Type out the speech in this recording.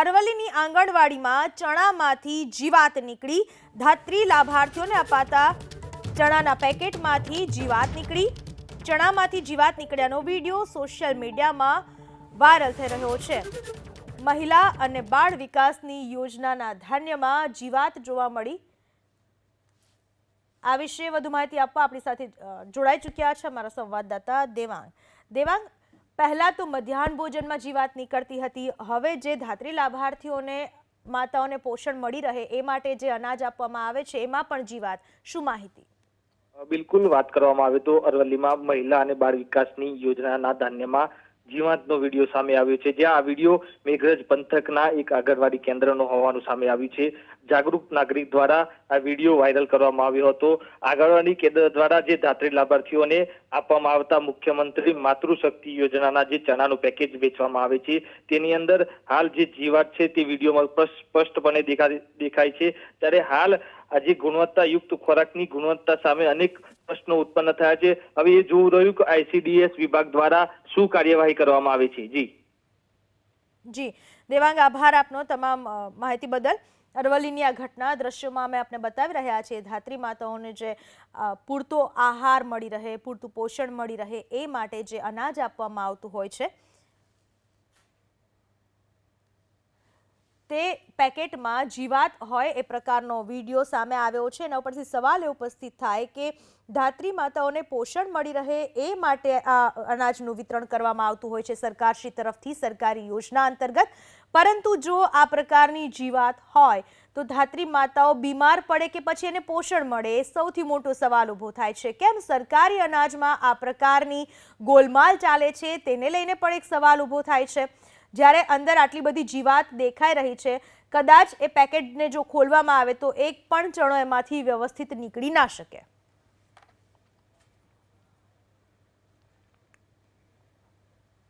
અરવલ્લીની આંગણવાડીમાં ચણામાંથી જીવાત નીકળી. ધાત્રી લાભાર્થીઓને અપાતા ચણાના પેકેટમાંથી જીવાત નીકળી. ચણામાંથી જીવાત નીકળ્યાનો વીડિયો સોશિયલ મીડિયામાં વાયરલ થઈ રહ્યો છે. મહિલા અને બાળ વિકાસની યોજનાના ધાન્યમાં જીવાત જોવા મળી. આ વિશે વધુ માહિતી આપવા આપણી સાથે જોડાઈ ચૂક્યા છે અમારા સંવાદદાતા દેવાંગ. દેવાંગ પહેલા તો મધ્યાહન ભોજનમાં જીવાત નીકળતી હતી, હવે જે ધાત્રી લાભાર્થીઓને, માતાઓને પોષણ મળી રહે એ માટે જે અનાજ આપવામાં આવે છે, એમાં પણ જીવાત શું માહિતી? બિલકુલ વાત કરવામાં આવે તો અરવલ્લીમાં મહિલા અને બાળ વિકાસની યોજનાના ધાન્યમાં જીવાતનો વીડિયો સામે આવ્યો છે. જ્યાં આ વીડિયો મેઘરજ પંથકના એક આંગણવાડી કેન્દ્રનો હોવાનું સામે આવ્યું છે. જાગૃત નાગરિક દ્વારા આ વીડિયો વાયરલ કરવામાં આવ્યો હતો. આંગણવાડી કેન્દ્ર દ્વારા જે ધાત્રી લાભાર્થીઓને આપવામાં આવતા મુખ્યમંત્રી માતૃશક્તિ યોજનાના જે ચણાનું પેકેજ વેચવામાં આવે છે, તેની અંદર હાલ જે જીવાત છે તે વિડીયોમાં સ્પષ્ટપણે દેખાય દેખાય છે. ત્યારે હાલ આજે ગુણવત્તાયુક્ત ખોરાકની ગુણવત્તા સામે અનેક પ્રશ્નો ઉત્પન્ન થયા છે. હવે એ જોવું રહ્યું કે આઈસીડીએસ વિભાગ દ્વારા શું કાર્યવાહી કરવામાં આવી છે? જી. જી. દેવાંગ, આભાર આપનો તમામ માહિતી બદલ. અરવલ્લીની આ ઘટના દ્રશ્યોમાં અમે આપને બતાવી રહ્યા છીએ, ધાત્રી માતાઓને જે પૂરતો આહાર મળી રહે, પૂરતું પોષણ મળી રહે એ માટે જે અનાજ આપવામાં આવતું હોય છે. તે પેકેટમાં જીવાત હોય એ પ્રકારનો વીડિયો સામે આવ્યો છે. એના ઉપરથી સવાલ એ ઉપસ્થિત થાય કે ધાત્રી માતાઓને પોષણ મળી રહે એ માટે આ અનાજનું વિતરણ કરવામાં આવતું હોય છે સરકારશ્રી તરફથી સરકારી યોજના અંતર્ગત. પરંતુ જો આ પ્રકારની જીવાત હોય તો ધાત્રી માતાઓ બીમાર પડે કે પછી એને પોષણ મળે એ સૌથી મોટો સવાલ ઊભો થાય છે. કેમ સરકારી અનાજમાં આ પ્રકારની ગોલમાલ ચાલે છે? તેને લઈને પણ એક સવાલ ઊભો થાય છે. જ્યારે અંદર આટલી બધી જીવાત દેખાઈ રહી છે, કદાચ એ પેકેટને જો ખોલવામાં આવે તો એક પણ ચણો એમાંથી વ્યવસ્થિત નીકળી ના શકે.